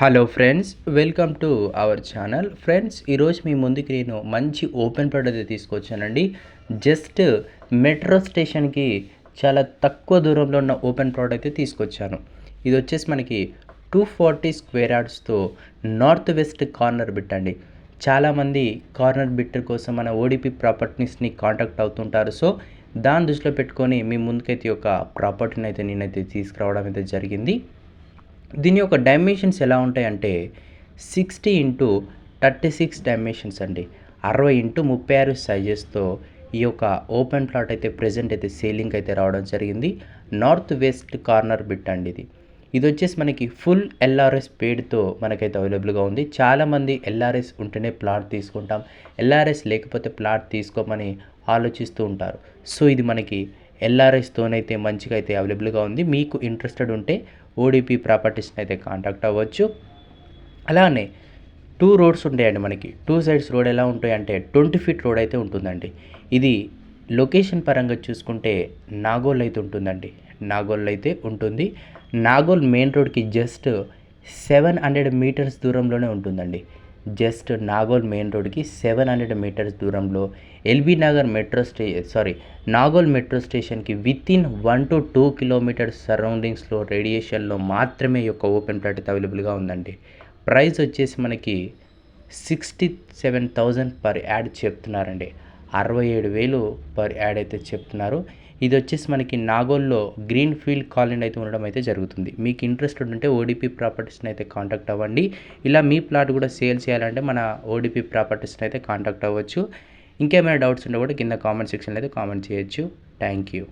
Hello friends welcome to our channel friends ఈరోజు మీ ముందుకి నేను మంచి ఓపెన్ ప్లాట్ అయితే తీసుకొచ్చానండి. జస్ట్ మెట్రో స్టేషన్కి చాలా తక్కువ దూరంలో ఉన్న ఓపెన్ ప్రోడక్ట్ అయితే తీసుకొచ్చాను. ఇది వచ్చేసి మనకి టూ ఫార్టీ స్క్వేర్ యార్డ్స్తో నార్త్ వెస్ట్ కార్నర్ బిట్ అండి. చాలామంది కార్నర్ బిట్ కోసం మన ఓడిపి ప్రాపర్టీస్ని కాంటాక్ట్ అవుతుంటారు. సో దాని దృష్టిలో పెట్టుకొని మీ ముందుకైతే ఒక ప్రాపర్టీని అయితే నేనైతే తీసుకురావడం అయితే జరిగింది. దీని యొక్క డైమెన్షన్స్ ఎలా ఉంటాయంటే sixty into thirty six dimensions అండి. అరవై ఇంటూ ముప్పై ఆరు సైజెస్తో ఈ యొక్క ఓపెన్ ప్లాట్ అయితే ప్రజెంట్ అయితే సేలింగ్ అయితే రావడం జరిగింది. నార్త్ వెస్ట్ కార్నర్ బిట్ అండి ఇది. ఇది వచ్చేసి మనకి ఫుల్ ఎల్ఆర్ఎస్ పేడ్తో మనకైతే అవైలబుల్గా ఉంది. చాలామంది ఎల్ఆర్ఎస్ ఉంటేనే ప్లాట్ తీసుకుంటాం. ఎల్ఆర్ఎస్ లేకపోతే ప్లాట్ తీసుకోమని ఆలోచిస్తూ ఉంటారు. సో ఇది మనకి ఎల్ఆర్ఎస్తోనైతే మంచిగా అయితే అవైలబుల్గా ఉంది. మీకు ఇంట్రెస్టెడ్ ఉంటే ఓడిపి ప్రాపర్టీస్ని అయితే కాంటాక్ట్ అవ్వచ్చు. అలానే టూ రోడ్స్ ఉంటాయండి మనకి. టూ సైడ్స్ రోడ్ ఎలా ఉంటాయంటే ట్వంటీ ఫీట్ రోడ్ అయితే ఉంటుందండి. ఇది లొకేషన్ పరంగా చూసుకుంటే నాగోల్ అయితే ఉంటుందండి. నాగోల్ అయితే ఉంటుంది. నాగోల్ మెయిన్ రోడ్కి జస్ట్ సెవెన్ హండ్రెడ్ మీటర్స్ దూరంలోనే ఉంటుందండి. జస్ట్ నాగోల్ మెయిన్ రోడ్కి సెవెన్ హండ్రెడ్ మీటర్స్ దూరంలో LB Nagar metro stay sorry Nagole metro స్టేషన్కి within one to two kilometres సరౌండింగ్స్లో రేడియేషన్లో మాత్రమే యొక్క ఓపెన్ ప్లాట్ అయితే అవైలబుల్గా ఉందండి. ప్రైస్ వచ్చేసి మనకి sixty seven thousand per yard చెప్తున్నారండి. అరవై ఏడు వేలు పర్ యాడ్ అయితే చెప్తున్నారు. ఇది వచ్చేసి మనకి నాగోల్లో గ్రీన్ ఫీల్డ్ కాలనీ అయితే ఉండడం అయితే జరుగుతుంది. మీకు ఇంట్రెస్ట్ ఉంటే ఓడిపి ప్రాపర్టీస్ని అయితే కాంటాక్ట్ అవ్వండి. ఇలా మీ ప్లాట్ కూడా సేల్ చేయాలంటే మన ఓడిపి ప్రాపర్టీస్ని అయితే కాంటాక్ట్ అవ్వచ్చు. ఇంకేమైనా డౌట్స్ ఉంటే కూడా కింద కామెంట్ సెక్షన్లో అయితే కామెంట్ చేయొచ్చు. Thank you.